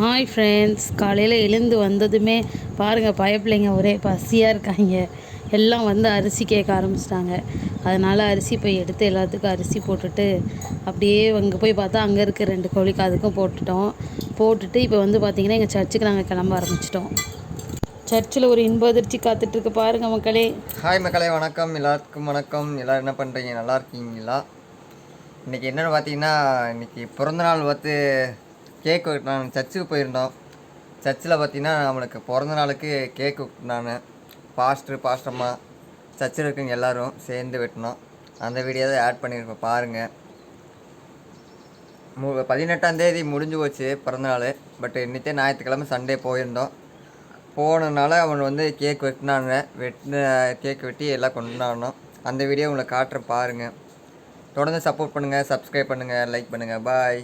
Hi friends காலையில் எழுந்து வந்ததுமே பாருங்கள் பயப்பிள்ளைங்க ஒரே பசியாக இருக்காங்க. எல்லாம் வந்து அரிசி கேட்க ஆரம்பிச்சிட்டாங்க. அதனால் அரிசி போய் எடுத்து எல்லாத்துக்கும் அரிசி போட்டுட்டு அப்படியே அங்கே போய் பார்த்தா அங்கே இருக்க ரெண்டு கோழிக்கு அதுக்கும் போட்டுட்டோம். போட்டுட்டு இப்போ வந்து பார்த்திங்கன்னா எங்கள் சர்ச்சுக்கு நாங்கள் கிளம்ப ஆரம்பிச்சிட்டோம். சர்ச்சில் ஒரு இன்ப அதிர்ச்சி காத்துட்ருக்கு பாருங்கள் மக்களே. ஹாய் மக்களே. வணக்கம். எல்லாருக்கும் வணக்கம். எல்லோரும் என்ன பண்ணுறீங்க நல்லா இருக்கீங்களா? இன்றைக்கி என்னென்னு பார்த்தீங்கன்னா இன்றைக்கி பிறந்தநாள் பார்த்து கேக் நான் சர்ச்சுக்கு போயிருந்தோம். சர்ச்சில் பார்த்தீங்கன்னா நம்மளுக்கு பிறந்த நாளுக்கு கேக் நான் பாஸ்டர் பாஸ்டம்மா சர்ச்சில் இருக்கவங்க எல்லாரும் சேர்ந்து வெட்டினோம். அந்த வீடியோ தான் ஆட் பண்ணியிருக்கோம் பாருங்கள் மு பதினெட்டாந்தேதி முடிஞ்சு போச்சு பிறந்தநாள் பட் இன்னித்தே ஞாயிற்றுக்கிழமை சண்டே போயிருந்தோம். போனதுனால அவன் வந்து கேக் வெட்டினாங்க. வெட்டின கேக் வெட்டி எல்லாம் கொண்டாடணும் அந்த வீடியோ உங்களை காட்டுற பாருங்கள் தொடர்ந்து சப்போர்ட் பண்ணுங்கள் சப்ஸ்கிரைப் பண்ணுங்கள் லைக் பண்ணுங்கள் பாய்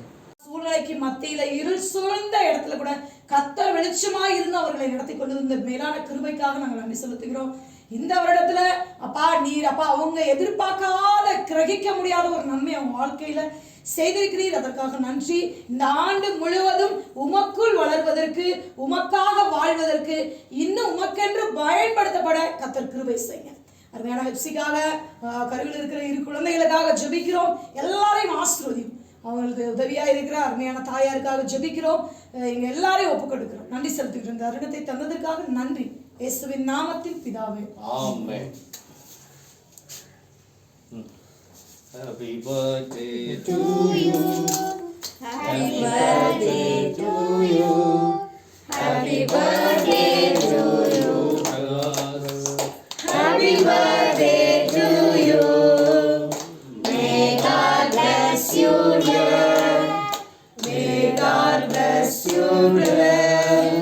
சூழ்நிலைக்கு மத்தியில இருள் சூழ்ந்த இடத்துல கூட கத்தர் வெளிச்சமா இருந்து அவர்களை நடத்தி கொண்டு இந்த மேலான கிருபைக்காக நாங்கள் நன்றி செலுத்துகிறோம். இந்த வருடத்துல அப்பா நீர் அப்பா அவங்க எதிர்பார்க்காத கிரகிக்க முடியாத ஒரு நன்மை அவங்க வாழ்க்கையில செய்திருக்கிறீர். அதற்காக நன்றி. இந்த ஆண்டு முழுவதும் உமக்குள் வளர்வதற்கு உமக்காக வாழ்வதற்கு இன்னும் உமக்கென்று பயன்படுத்தப்பட கத்தர் கிருபை செய்ய அருமையான ஹெப்சிக்காக கருவில் இருக்கிற இரு குழந்தைகளுக்காக ஜபிக்கிறோம். எல்லாரையும் ஆசீர்வதியும் அவங்களுக்கு உதவியாக இருக்கிற அருமையான தாயாருக்காக ஜெபிக்கிறோம் அஹ் எங்க எல்லாரையும் ஒப்புக் கொடுக்கிறோம் நன்றி செலுத்துகிறோம் இந்த அருணத்தை தந்ததற்காக நன்றி இயேசுவின் நாமத்தில் பிதாவே. Hmm. Happy birthday to you. Happy birthday to you. Happy birthday to you. Happy birthday to you. May God bless you, dear. May God bless you, dear.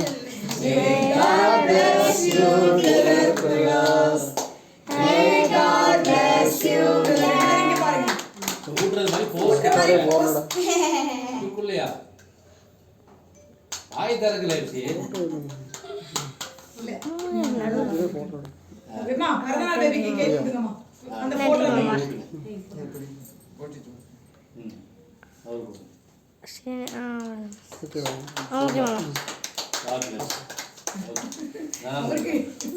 May God bless you, dear Priyanka. May God bless you, dear. இங்க பாருங்க ஊட்டுறது மாதிரி post இந்த மாதிரி post. இதுக்குள்ளயா ஆய் தரக்கல இருக்கு பிறந்தநாள் பேபிக்கு அந்த போட்டோ ம் ఓకే మేడం